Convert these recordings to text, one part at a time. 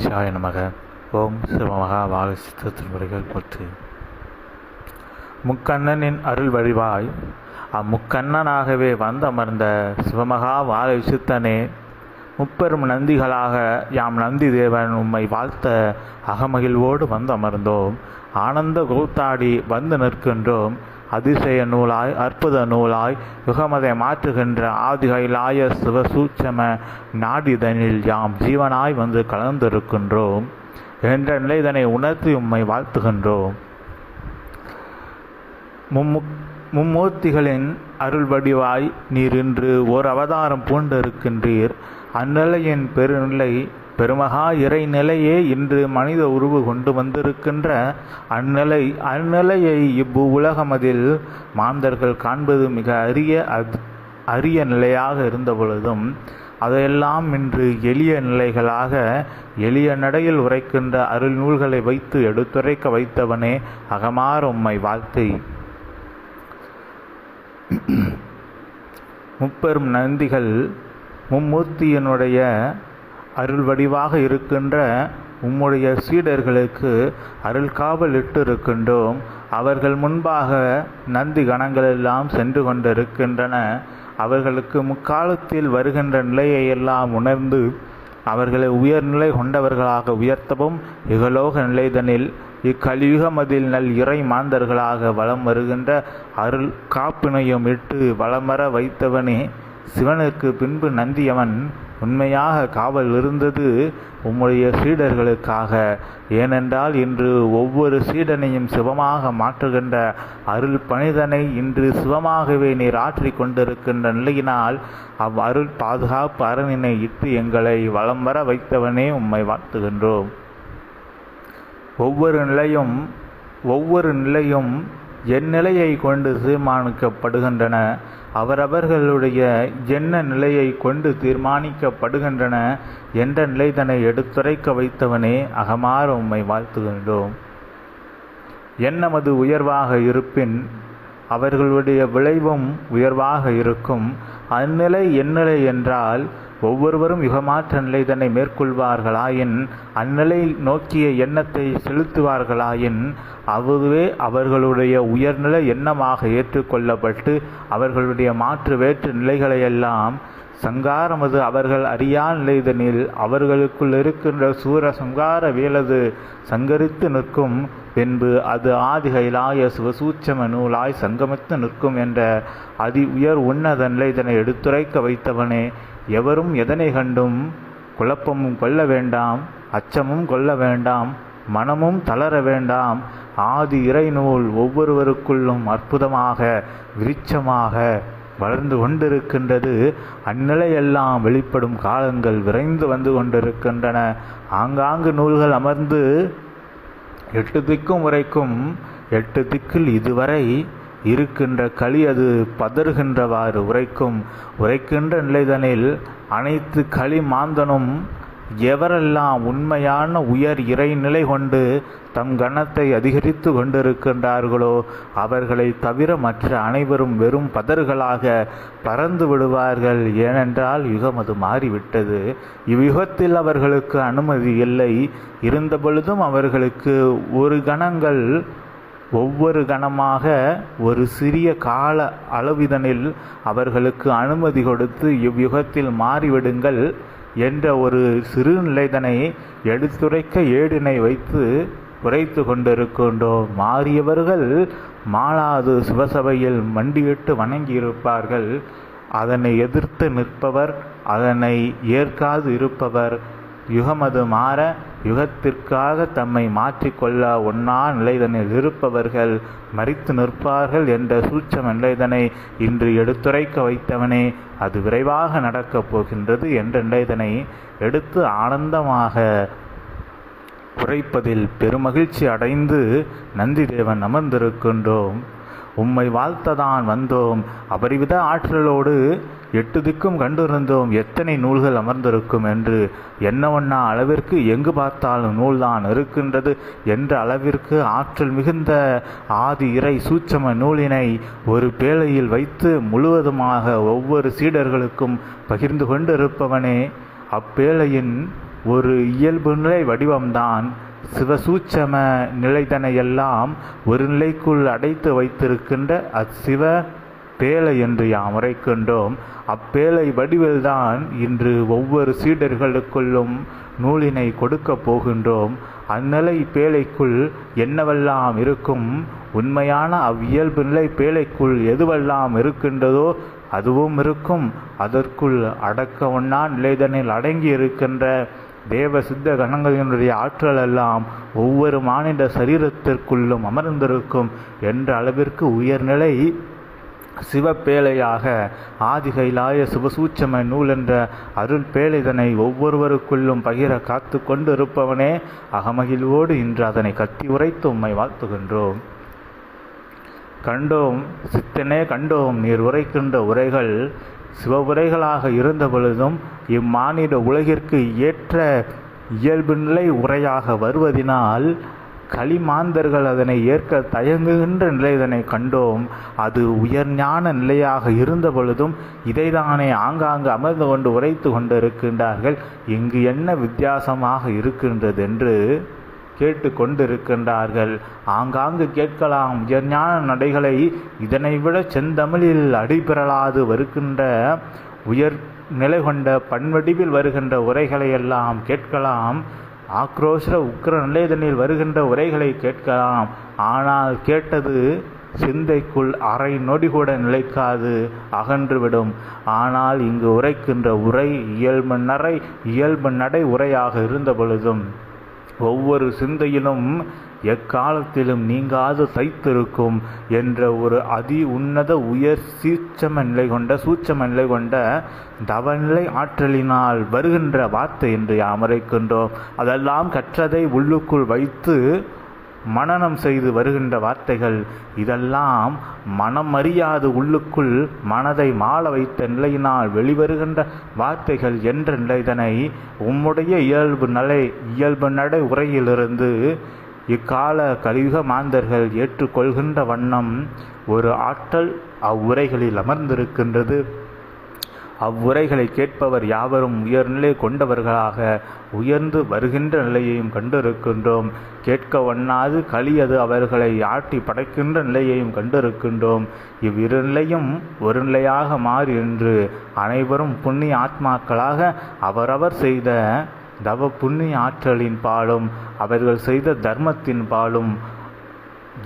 கணேசாய நமக. ஓம் சிவமகா வாகசித்த திருமுறைகள் போற்று. முக்கண்ணனின் அருள் வழிவாய் அம்முக்கண்ணனாகவே வந்தமர்ந்த சிவமகா வாகசித்தனே முப்பெரும் நந்திகளாக யாம் நந்தி தேவன் உம்மை வாழ்த்த அகமகிழ்வோடு வந்தமர்ந்தோம். ஆனந்த கூத்தாடி வந்து நிற்கின்றோம். அதிசய நூலாய் அற்புத நூலாய் யுகமதை மாற்றுகின்ற ஆதிகைலாய சிவசூட்சம நாடிதனில் யாம் ஜீவனாய் வந்து கலந்திருக்கின்றோம் என்ற நிலைதனை உணர்த்தி உம்மை வாழ்த்துகின்றோம். மும்மு மும்மூர்த்திகளின் அருள் வடிவாய் நீர் இன்று ஓர் அவதாரம் பூண்டிருக்கின்றீர். அந்நிலையின் பெருநிலை பெருமகா இறைநிலையே இன்று மனித உருவு கொண்டு வந்திருக்கின்ற அந்நிலை அந்நிலையை இவ்வு உலகமதில் மாந்தர்கள் காண்பது மிக அரிய அத் அரிய நிலையாக இருந்த பொழுதும் அதையெல்லாம் இன்று எளிய நிலைகளாக எளிய நடையில் உரைக்கின்ற அருள் நூல்களை வைத்து எடுத்துரைக்க வைத்தவனே அகமார் உம்மை வாழ்த்தி. முப்பெரும் நந்திகள் மும்மூர்த்தியினுடைய அருள் வடிவாக இருக்கின்ற உம்முடைய சீடர்களுக்கு அருள் காவல் இட்டு இருக்கின்றோம் அவர்கள் முன்பாக நந்தி கணங்களெல்லாம் சென்று கொண்டிருக்கின்றன. அவர்களுக்கு முக்காலத்தில் வருகின்ற நிலையை எல்லாம் உணர்ந்து அவர்களை உயர்நிலை கொண்டவர்களாக உயர்த்தவும் இகலோக நிலைதனில் இக்கலியுகமதில் நல் இறை மாந்தர்களாக வலம் வருகின்ற அருள் காப்பினையும் இட்டு வளமர வைத்தவனே சிவனுக்கு பின்பு நந்தியவன் உண்மையாக காவல் இருந்தது உம்முடைய சீடர்களுக்காக. ஏனென்றால் இன்று ஒவ்வொரு சீடனையும் சிவமாக மாற்றுகின்ற அருள் பணிதனை இன்று சிவமாகவே நீர் ஆற்றி கொண்டிருக்கின்ற நிலையினால் அவ் அருள் பாதுகாப்பு அரணினை இட்டு எங்களை வலம் வர வைத்தவனே உம்மை வாழ்த்துகின்றோம். ஒவ்வொரு நிலையும் ஒவ்வொரு நிலையும் எந்நிலையை கொண்டு தீர்மானிக்கப்படுகின்றன. அவரவர்களுடைய என்ன நிலையை கொண்டு தீர்மானிக்கப்படுகின்றன என்ற நிலைதனை எடுத்துரைக்க வைத்தவனே அகமாற உம்மை வாழ்த்துகின்றோம். என்னமது உயர்வாக இருப்பின் அவர்களுடைய விளைவும் உயர்வாக இருக்கும். அந்நிலை எந்நிலை என்றால் ஒவ்வொருவரும் யுகமாற்ற நிலைதனை மேற்கொள்வார்களாயின் அந்நிலை நோக்கிய எண்ணத்தை செலுத்துவார்களாயின் அதுவே அவர்களுடைய உயர்நிலை எண்ணமாக ஏற்றுக்கொள்ளப்பட்டு அவர்களுடைய மாற்று வேற்று நிலைகளையெல்லாம் சங்காரமது அவர்கள் அறியா நிலைதனில் அவர்களுக்குள் இருக்கின்ற சூர சங்கார வேலது சங்கரித்து நிற்கும் பின்பு அது ஆதிகைலாய சிவசூச்சம நூலாய் சங்கமித்து நிற்கும் என்ற அதி உயர் உன்னத நிலைதனை எடுத்துரைக்க வைத்தவனே. எவரும் எதனை கண்டும் குழப்பமும் கொள்ள வேண்டாம் அச்சமும் கொள்ள வேண்டாம் மனமும் தளர வேண்டாம். ஆதி இறைநூல் ஒவ்வொருவருக்குள்ளும் அற்புதமாக விருட்சமாக வளர்ந்து கொண்டிருக்கின்றது. அந்நிலையெல்லாம் வெளிப்படும் காலங்கள் விரைந்து வந்து கொண்டிருக்கின்றன. ஆங்காங்கு நூல்கள் அமர்ந்து எட்டு திக்கும் உரைக்கும் எட்டு திக்கில் இதுவரை இருக்கின்ற களி அது பதறுகின்றவாறு உரைக்கும். உரைக்கின்ற நிலைதனில் அனைத்து களி மாந்தனும் எவரெல்லாம் உண்மையான உயர் இறைநிலை கொண்டு தம் கணத்தை அதிகரித்து கொண்டிருக்கின்றார்களோ அவர்களை தவிர மற்ற அனைவரும் வெறும் பதர்களாக பறந்து விடுவார்கள். ஏனென்றால் யுகம் அது மாறிவிட்டது. இவ்யுகத்தில் அவர்களுக்கு அனுமதி இல்லை. இருந்தபொழுதும் அவர்களுக்கு ஒரு கணங்கள் ஒவ்வொரு கணமாக ஒரு சிறிய கால அளவிதனில் அவர்களுக்கு அனுமதி கொடுத்து இவ்யுகத்தில் மாறிவிடுங்கள் என்ற ஒரு சிறு நிலைதனை எடுத்துரைக்க ஏடினை வைத்து குறைத்து கொண்டிருக்கின்றோம். மாறியவர்கள் மாளாது சிவசபையில் மண்டியிட்டு வணங்கியிருப்பார்கள். அதனை எதிர்த்து நிற்பவர் அதனை ஏற்காது இருப்பவர். யுகமது மாற யுகத்திற்காக தம்மை மாற்றிக்கொள்ள ஒன்னா நிலைதனில் இருப்பவர்கள் மறித்து நிற்பார்கள் என்ற சூட்சம் நிலைதனை இன்று எடுத்துரைக்க வைத்தவனே அது விரைவாக நடக்கப் போகின்றது என்ற நிலைதனை எடுத்து ஆனந்தமாக குறைப்பதில் பெருமகிழ்ச்சி அடைந்து நந்திதேவன் அமர்ந்திருக்கின்றோம். உம்மை வாழ்த்ததான் வந்தோம். அபரிவித ஆற்றலோடு எட்டு திக்கும் கண்டிருந்தோம் எத்தனை நூல்கள் அமர்ந்திருக்கும் என்று என்னவண்ணா அளவிற்கு எங்கு பார்த்தாலும் நூல்தான் இருக்கின்றது என்ற அளவிற்கு ஆற்றல் மிகுந்த ஆதி இறை சூட்சம நூலினை ஒரு பேழையில் வைத்து முழுவதுமாக ஒவ்வொரு சீடர்களுக்கும் பகிர்ந்து கொண்டிருப்பவனே அப்பேழையின் ஒரு இயல்பு நிலை வடிவம்தான். சிவசூட்சம நிலைதனையெல்லாம் ஒரு நிலைக்குள் அடைத்து வைத்திருக்கின்ற அச்சிவ பேழை என்று யாம் உரைக்கின்றோம். அப்பேழை வடிவில்தான் இன்று ஒவ்வொரு சீடர்களுக்குள்ளும் நூலினை கொடுக்கப் போகின்றோம். அந்நிலை பேழைக்குள் என்னவெல்லாம் இருக்கும்? உண்மையான அவ்வியல்பு நிலை பேழைக்குள் எதுவெல்லாம் இருக்கின்றதோ அதுவும் இருக்கும். அதற்குள் அடக்க ஒன்னா நிலைதனில் அடங்கி இருக்கின்ற தேவ சித்த கணங்களினுடைய ஆற்றல் எல்லாம் ஒவ்வொரு மானிட சரீரத்திற்குள்ளும் அமர்ந்திருக்கும் என்ற அளவிற்கு உயர்நிலை சிவப்பேழையாக ஆதிகைலாய சிவசூட்சம நூல் என்ற அருள் பேழைதனை ஒவ்வொருவருக்குள்ளும் பகிர காத்து கொண்டு இருப்பவனே அகமகிழ்வோடு இன்று அதனை கத்தி உரைத்து உம்மை வாழ்த்துகின்றோம். கண்டோம் சித்தனே கண்டோம் நீர் உரைக்கின்ற உரைகள் சிவ உரைகளாக இருந்த பொழுதும் இம்மானிட உலகிற்கு ஏற்ற இயல்பு நிலை உரையாக வருவதினால் களிமாந்தர்கள் அதனை ஏற்க தயங்குகின்ற நிலை இதனை கண்டோம். அது உயர்ஞான நிலையாக இருந்த பொழுதும் இதைதானே ஆங்காங்கு அமர்ந்து கொண்டு உரைத்து கொண்டிருக்கின்றார்கள். இங்கு என்ன வித்தியாசமாக இருக்கின்றது என்று கேட்டு கொண்டிருக்கின்றார்கள். ஆங்காங்கு கேட்கலாம். உயர்ஞான நடைகளை இதனை விட செந்தமிழில் அடிபெறலாது வருகின்ற உயர் நிலை கொண்ட பன்வடிவில் வருகின்ற உரைகளை எல்லாம் கேட்கலாம். ஆக்ரோஷ உக்கிர நிலைதனில் வருகின்ற உரைகளை கேட்கலாம். ஆனால் கேட்டது சிந்தைக்குள் அரை நொடி கூட நிலைக்காது அகன்றுவிடும். ஆனால் இங்கு உரைக்கின்ற உரை இயல்பு நரை இயல்பு நடை உரையாக இருந்த பொழுதும் ஒவ்வொரு சிந்தையிலும் எக்காலத்திலும் நீங்காது தைத்திருக்கும் என்ற ஒரு அதி உன்னத உயர் சீச்சம நிலை கொண்ட சூட்சம நிலை கொண்ட தவநிலை ஆற்றலினால் வருகின்ற வார்த்தை என்று அமரைக்கின்றோம் அதெல்லாம் கற்றதை உள்ளுக்குள் வைத்து மனனம் செய்து வருகின்ற வார்த்தைகள். இதெல்லாம் மனம் அறியாது உள்ளுக்குள் மனதை மாள வைத்த நிலையினால் வெளிவருகின்ற வார்த்தைகள் என்ற நிலைதனை உம்முடைய இயல்பு நிலை இயல்பு நடை உரையிலிருந்து இக்கால கலியுக மாந்தர்கள் ஏற்றுக்கொள்கின்ற வண்ணம் ஒரு ஆற்றல் அவ்வுரைகளில் அமர்ந்திருக்கின்றது. அவ்வுரைகளை கேட்பவர் யாவரும் உயர்நிலை கொண்டவர்களாக உயர்ந்து வருகின்ற நிலையையும் கண்டிருக்கின்றோம். கேட்க வண்ணாது கலியது அவர்களை ஆட்டி படைக்கின்ற நிலையையும் கண்டிருக்கின்றோம். இவ்விரு நிலையும் ஒரு நிலையாக மாறி என்று அனைவரும் புண்ணிய ஆத்மாக்களாக அவரவர் செய்த தவ புண்ணிய ஆற்றலின் பாலும் அவர்கள் செய்த தர்மத்தின் பாலும்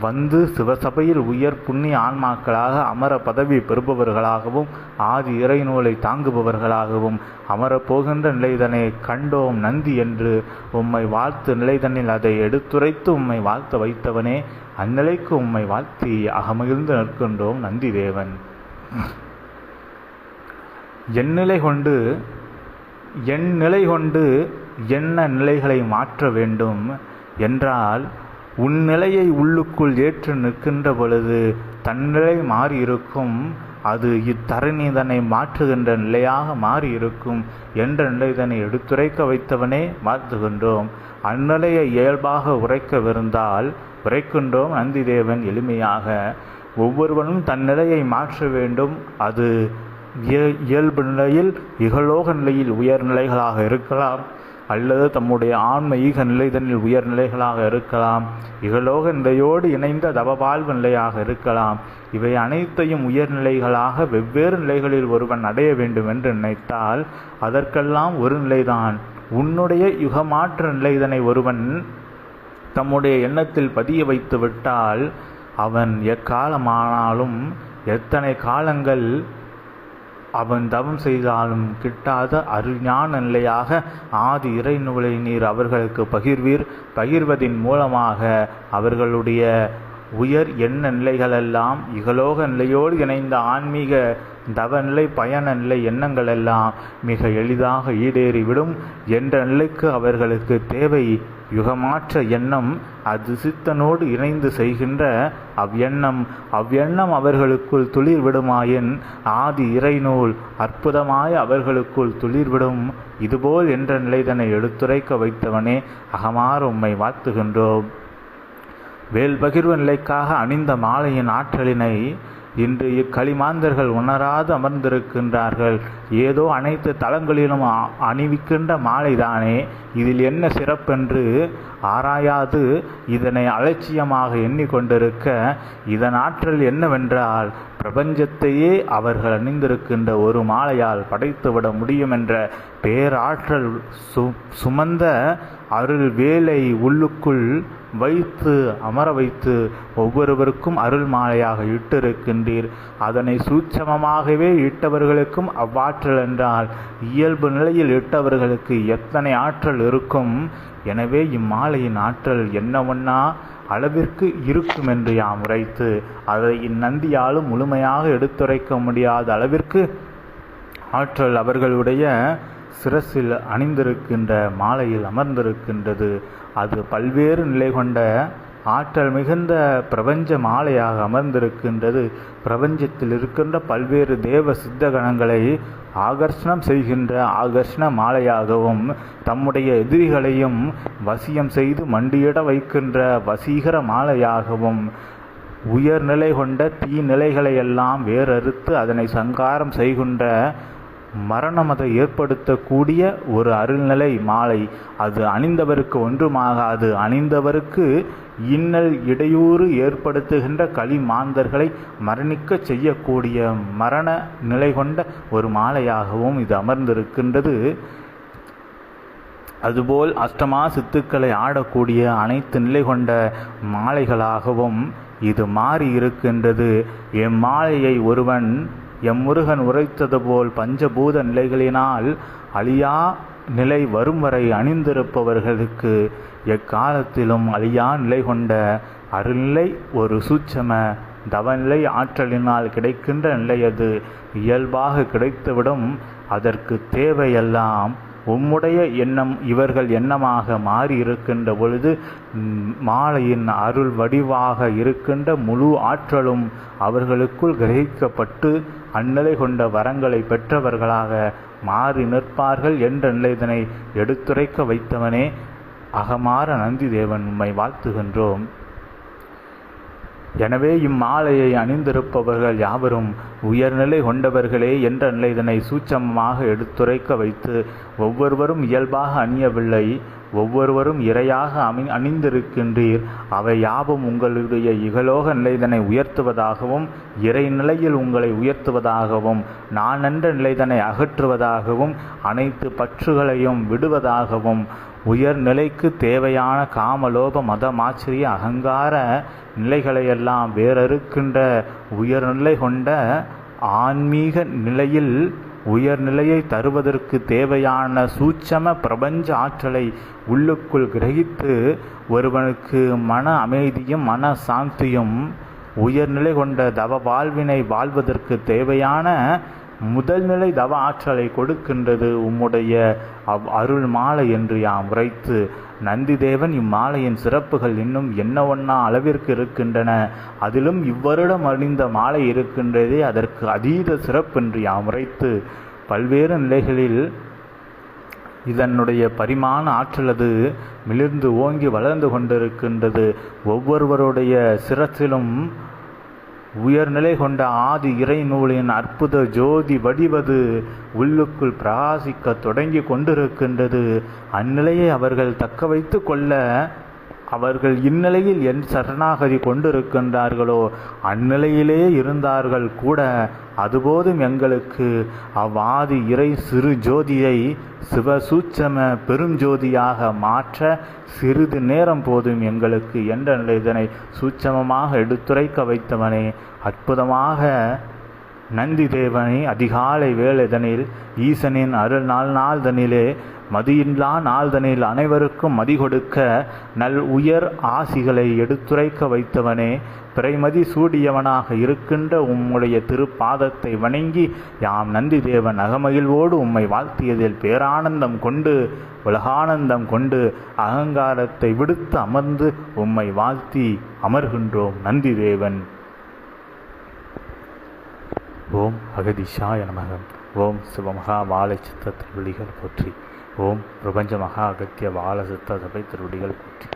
வந்து சிவசபையில் உயர் புண்ணிய ஆன்மாக்களாக அமர பதவி பெறுபவர்களாகவும் ஆதி இறைநூலை தாங்குபவர்களாகவும் அமரப்போகின்ற நிலைதனை கண்டோம் நந்தி என்று உம்மை வாழ்த்து நிலைதனில் அதை எடுத்துரைத்து உம்மை வாழ்த்த வைத்தவனே அந்நிலைக்கு உம்மை வாழ்த்தி அகமகிழ்ந்து நிற்கின்றோம் நந்தி தேவன். எந்நிலை கொண்டு என் நிலை கொண்டு என்ன நிலைகளை மாற்ற வேண்டும் என்றால் உன் நிலையை உள்ளுக்குள் ஏற்று நிற்கின்ற பொழுது தன்னிலை மாறியிருக்கும் அது இத்தரணி இத்தரணிதனை மாற்றுகின்ற நிலையாக மாறியிருக்கும் என்ற நிலை இதனை எடுத்துரைக்க வைத்தவனே வாழ்த்துகின்றோம். அந்நிலையை இயல்பாக உரைக்கவிருந்தால் உரைக்கின்றோம் நந்திதேவன் எளிமையாக. ஒவ்வொருவனும் தன் நிலையை மாற்ற வேண்டும். அது இயல்பு நிலையில் இகலோக நிலையில் உயர்நிலைகளாக இருக்கலாம். அல்லது தம்முடைய ஆன்ம ஈக நிலைதனில் உயர்நிலைகளாக இருக்கலாம். இகலோக நிலையோடு இணைந்த தவபால்வு நிலையாக இருக்கலாம். இவை அனைத்தையும் உயர்நிலைகளாக வெவ்வேறு நிலைகளில் ஒருவன் அடைய வேண்டும் என்று நினைத்தால் அதற்கெல்லாம் ஒரு நிலைதான். உன்னுடைய யுகமாற்ற நிலைதனை ஒருவன் தம்முடைய எண்ணத்தில் பதிய வைத்து விட்டால் அவன் எக்காலமானாலும் எத்தனை காலங்கள் அவன் தவம் செய்தாலும் கிட்டாத அருஞான நிலையாக ஆதி இறை நூலை நீர் அவர்களுக்கு பகிர்வீர். பகிர்வதின் மூலமாக அவர்களுடைய உயர் எண்ண நிலைகளெல்லாம் இகலோக நிலையோடு இணைந்த ஆன்மீக தவ நிலை பயண நிலை எண்ணங்கள் எல்லாம் மிக எளிதாக ஈடேறிவிடும். என்ற நிலைக்கு அவர்களுக்கு தேவை யுகமாற்ற எண்ணம். அதிசித்தனோடு இணைந்து செய்கின்ற அவ்வெண்ணம். அவ்வெண்ணம் அவர்களுக்குள் துளிர் விடுமாயின் ஆதி இறைநூல் அற்புதமாய் அவர்களுக்குள் துளிர்விடும். இதுபோல் என்ற நிலைதனை எடுத்துரைக்க வைத்தவனே அகமாற உம்மை வாழ்த்துகின்றோம். வேல் பகிர்வு நிலைக்காக அணிந்த மாலையின் ஆற்றலினை இன்று இக்களிமாந்தர்கள் உணராது அமர்ந்திருக்கின்றார்கள். ஏதோ அனைத்து தலங்களிலும் அணிவிக்கின்ற மாலைதானே. இதில் என்ன சிறப்பென்று ஆராயாது இதனை அலட்சியமாக எண்ணிக்கொண்டிருக்க இதன் ஆற்றல் என்னவென்றால் பிரபஞ்சத்தையே அவர்கள் அணிந்திருக்கின்ற ஒரு மாலையால் படைத்துவிட முடியும் என்ற பேராற்றல் சு சுமந்த அருள் வேலை உள்ளுக்குள் வைத்து அமர வைத்து ஒவ்வொருவருக்கும் அருள் மாலையாக இட்டிருக்கின்றீர். அதனை சூட்சமமாகவே இட்டவர்களுக்கும் அவ்வாற்றல் என்றால் இயல்பு நிலையில் இட்டவர்களுக்கு எத்தனை ஆற்றல் இருக்கும்? எனவே இம்மாலையின் ஆற்றல் என்னவொன்னா அளவிற்கு இருக்கும் என்று யாம் உரைத்து அதை இந்நந்தியாலும் முழுமையாக எடுத்துரைக்க முடியாத அளவிற்கு ஆற்றல் அவர்களுடைய சிரசில் அணிந்திருக்கின்ற மாலையில் அமர்ந்திருக்கின்றது. அது பல்வேறு நிலை கொண்ட ஆற்றல் மிகுந்த பிரபஞ்ச மாலையாக அமர்ந்திருக்கின்றது. பிரபஞ்சத்தில் இருக்கின்ற பல்வேறு தேவ சித்த கணங்களை ஆகர்ஷணம் செய்கின்ற ஆகர்ஷண மாலையாகவும் தம்முடைய எதிரிகளையும் வசியம் செய்து மண்டியிட வைக்கின்ற வசீகர மாலையாகவும் உயர்நிலை கொண்ட தீநிலைகளையெல்லாம் வேறறுத்து அதனை சங்காரம் செய்கின்ற மரணமதை ஏற்படுத்தக்கூடிய ஒரு அருள்நிலை மாலை. அது அணிந்தவருக்கு ஒன்றுமாகாது. அணிந்தவருக்கு இன்னல் இடையூறு ஏற்படுத்துகின்ற களி மாந்தர்களை மரணிக்கச் செய்யக்கூடிய மரண நிலை கொண்ட ஒரு மாலையாகவும் இது அமர்ந்திருக்கின்றது. அதுபோல் அஷ்டமா சித்துக்களை ஆடக்கூடிய அனைத்து நிலை கொண்ட மாலைகளாகவும் இது மாறி இருக்கின்றது எம்மாலையை ஒருவன் எம்முருகன் உரைத்தது போல் பஞ்சபூத நிலைகளினால் அழியா நிலை வரும் வரை அணிந்திருப்பவர்களுக்கு எக்காலத்திலும் அழியா நிலை கொண்ட அருள்நிலை ஒரு சூட்சம தவநிலை ஆற்றலினால் கிடைக்கின்ற நிலை அது. இயல்பாக கிடைத்துவிடும். அதற்கு தேவையெல்லாம் உம்முடைய எண்ணம் இவர்கள் எண்ணமாக மாறி இருக்கின்ற பொழுது மாலையின் அருள் வடிவாக இருக்கின்ற முழு ஆற்றலும் அவர்களுக்குள் கிரகிக்கப்பட்டு அந்நிலை கொண்ட வரங்களை பெற்றவர்களாக மாறி நிற்பார்கள் என்ற நிலைதனை எடுத்துரைக்க வைத்தவனே அகமார நந்தி தேவன் உம்மை வாழ்த்துகின்றோம். எனவே இம்மாலையை அணிந்திருப்பவர்கள் யாவரும் உயர்நிலை கொண்டவர்களே என்ற நிலைதனை சூட்சமமாக எடுத்துரைக்க வைத்து ஒவ்வொருவரும் இயல்பாக அணியவில்லை ஒவ்வொருவரும் இரையாக அமி அணிந்திருக்கின்றீர். அவை யாவும் உங்களுடைய இகலோக நிலைதனை உயர்த்துவதாகவும் இறை நிலையில் உங்களை உயர்த்துவதாகவும் நான் என்ற நிலைதனை அகற்றுவதாகவும் அனைத்து பற்றுகளையும் விடுவதாகவும் உயர்நிலைக்கு தேவையான காமலோப மதமாச்சரிய அகங்கார நிலைகளையெல்லாம் வேறறுக்கின்ற உயர்நிலை கொண்ட ஆன்மீக நிலையில் உயர்நிலையை தருவதற்கு தேவையான சூட்சம பிரபஞ்ச ஆற்றலை உள்ளுக்குள் கிரகித்து ஒருவனுக்கு மன அமைதியும் மன சாந்தியும் உயர்நிலை கொண்ட தவ வாழ்வினை வாழ்வதற்கு தேவையான முதல்நிலை தவ ஆற்றலை கொடுக்கின்றது உம்முடைய அவ் அருள் மாலை என்று யாம் உரைத்து நந்திதேவன் இம்மாலையின் சிறப்புகள் இன்னும் என்ன ஒண்ணா அளவிற்கு இருக்கின்றன? அதிலும் இவ்வருடம் அணிந்த மாலை இருக்கின்றதே அதற்கு அதீத சிறப்பென்று யாம் உரைத்து பல்வேறு நிலைகளில் இதனுடைய பரிமாண ஆற்றலது மிளிர்ந்து ஓங்கி வளர்ந்து கொண்டிருக்கின்றது. ஒவ்வொருவருடைய சிரத்திலும் உயர்நிலை கொண்ட ஆதி இறை நூலின் அற்புத ஜோதி வடிவது உள்ளுக்குள் பிரகாசிக்க தொடங்கி கொண்டிருக்கின்றது. அந்நிலையை அவர்கள் தக்க வைத்து கொள்ள அவர்கள் இந்நிலையில் என் சரணாகதி கொண்டிருக்கின்றார்களோ அந்நிலையிலே இருந்தார்கள் கூட அதுபோதும் எங்களுக்கு அவ்வாதி இறை சிறு ஜோதியை சிவசூட்சம பெருஞ்சோதியாக மாற்ற சிறிது நேரம் போதும் எங்களுக்கு என்ற நிலை. இதனை சூட்சமமாக எடுத்துரைக்க வைத்தவனே அற்புதமாக நந்தி தேவனை அதிகாலை வேலைதனில் ஈசனின் அருள் நாள் நாள்தனிலே மதியின்லா நாள்தனில் அனைவருக்கும் மதி கொடுக்க நல் உயர் ஆசிகளை எடுத்துரைக்க வைத்தவனே பிறைமதி சூடியவனாக இருக்கின்ற உம்முடைய திருப்பாதத்தை வணங்கி யாம் நந்தி தேவன் அகமகிழ்வோடு உம்மை வாழ்த்தியதில் பேரானந்தம் கொண்டு உலகானந்தம் கொண்டு அகங்காரத்தை விடுத்து அமர்ந்து உம்மை வாழ்த்தி அமர்கின்றோம் நந்தி தேவன் ஓம் அகதிஷாய நமகம் ஓம் சிவமகா வாழை சித்த விழிகள் போற்றி. ஓம் பிரபஞ்ச மகா அகத்திய வாழ சபை திருவடிகள் போற்றி.